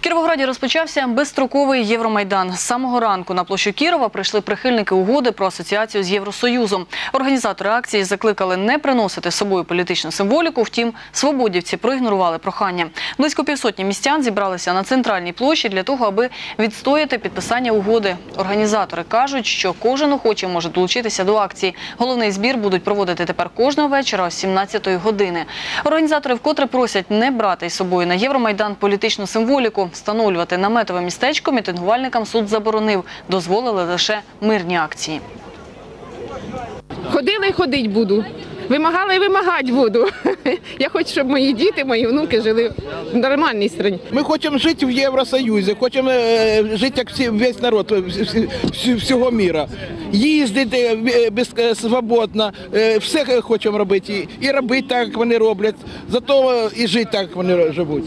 Кіровограді розпочався безстроковий Євромайдан. З самого ранку на площу Кірова прийшли прихильники угоди про асоціацію з Євросоюзом. Організатори акції закликали не приносити з собою політичну символіку. Втім, свободівці проігнорували прохання. Близько півсотні містян зібралися на центральній площі для того, аби відстояти підписання угоди. Організатори кажуть, що кожен охочий може долучитися до акції. Головний збір будуть проводити тепер кожного вечора о 17 години. Організатори вкотре просять не брати із собою на Євромайдан політичну символіку. Встановлювати наметове містечко мітингувальникам суд заборонив. Дозволили лише мирні акції. Ходила і ходить буду. Вимагала і вимагати буду. Я хочу, щоб мої діти, мої внуки жили в нормальній країні. Ми хочемо жити в Євросоюзі, хочемо е, жити як всі, весь народ е, всього міра. Їздити е, без, свободно, все хочемо робити. І, робити так, як вони роблять, зато і жити так, як вони живуть.